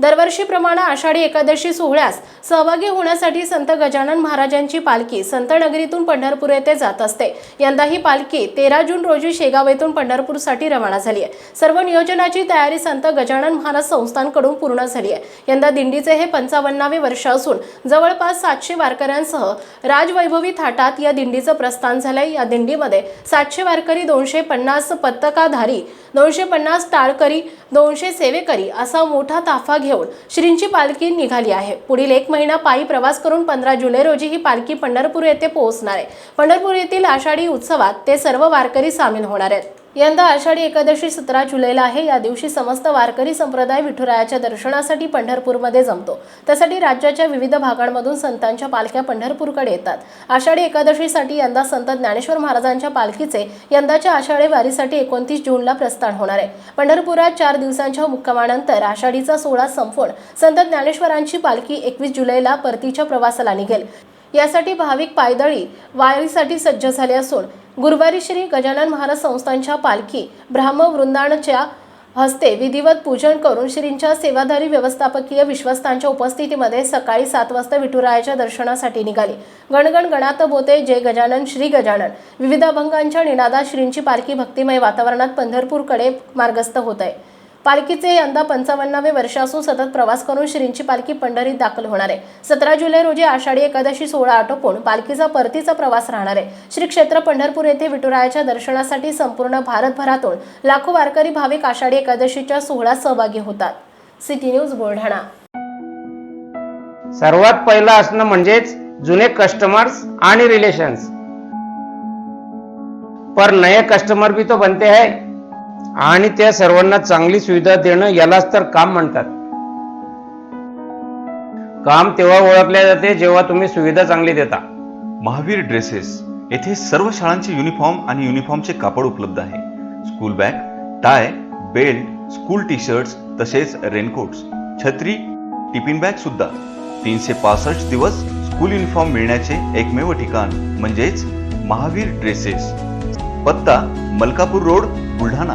दरवर्षीप्रमाणे आषाढी एकादशी सोहळ्यास सहभागी होण्यासाठी संत गजानन महाराजांची पालखी संत नगरीतून पंढरपूर येथे जात असते. यंदा ही पालखी तेरा जून रोजी शेगाव येथून पंढरपूरसाठी रवाना झाली आहे. सर्व नियोजनाची तयारी संत गजानन महाराज संस्थांकडून पूर्ण झाली आहे. यंदा दिंडीचे हे पंचावन्नावे वर्ष असून जवळपास सातशे वारकऱ्यांसह राजवैभवी थाटात या दिंडीचं प्रस्थान झालंय. या दिंडीमध्ये सातशे वारकरी दोनशे पन्नास पत्तकाधारी दोनशे पन्नास टाळकरी दोनशे सेवेकरी असा मोठा ताफा घेऊन श्रींची पालखी निघाली आहे. पुढील एक महिना पायी प्रवास करून पंधरा जुलै रोजी ही पालखी पंढरपूर येथे पोहोचणार आहे. पंढरपूर येथील आषाढी उत्सवात ते सर्व वारकरी सामील होणार आहेत. यंदा आषाढी एकादशी सतरा जुलैला आहे. या दिवशी समस्त वारकरी संप्रदाय विठुरायाच्या दर्शनासाठी पंढरपूरमध्ये जमतो. त्यासाठी राज्याच्या विविध भागांमधून संतांच्या पालख्या पंढरपूरकडे येतात. आषाढी एकादशीसाठी यंदा संत ज्ञानेश्वर महाराजांच्या पालखीचे यंदाच्या आषाढी वारीसाठी एकोणतीस जूनला प्रस्थान होणार आहे. पंढरपुरात चार दिवसांच्या मुक्कामानंतर आषाढीचा सोहळा संपवून संत ज्ञानेश्वरांची पालखी एकवीस जुलैला परतीच्या प्रवासाला निघेल. यासाठी भाविक पायदळी वारीसाठी सज्ज झाले असून गुरुवारी श्री गजानन महाराज संस्थांच्या पालखी ब्राह्मवृंदांच्या हस्ते विधिवत पूजन करून श्रींच्या सेवाधारी व्यवस्थापकीय विश्वस्तांच्या उपस्थितीमध्ये सकाळी सात वाजता विठुरायाच्या दर्शनासाठी निघाली. गणगण गणात बोते जय गजानन श्री गजानन. विविध अभंगांच्या निनादात श्रींची पालखी भक्तिमय वातावरणात पंढरपूरकडे मार्गस्थ होत आहे. पालखीचे यंदा पंचावन्नावे वर्ष असून सतत प्रवास करून श्रींची पालखी पंढरीत दाखल होणार आहे. सतरा जुलै रोजी आषाढी एकादशी सोहळा आटोपून पालखीचा परतीचा प्रवास राहणार आहे. श्री क्षेत्र पंढरपूर येथे विठुरायाच्या दर्शनासाठी संपूर्ण भारतभरातून लाखो वारकरी भाविक आषाढी एकादशीच्या सोहळ्यात सहभागी होतात. City news Buldhana. सर्वात पहिलं असणं म्हणजेच जुने कस्टमर्स आणि रिलेशन्स पर नए कस्टमर भी तो बनते है. आणि त्या सर्वांना चांगली सुविधा देणं यालाच तर काम म्हणतात. काम तेव्हा ओळखले जाते जेव्हा तुम्ही सुविधा चांगली देता. महावीर ड्रेसेस येथे सर्व शाळांचे युनिफॉर्म आणि युनिफॉर्मचे कापड उपलब्ध आहे. School bag tie belt school T shirts तसेच रेनकोट्स छत्री टिफिन बॅग सुद्धा. तीनशे पासष्ट दिवस स्कूल युनिफॉर्म मिळण्याचे एकमेव ठिकाण म्हणजेच महावीर ड्रेसेस. पत्ता मलकापूर रोड बुलढाणा.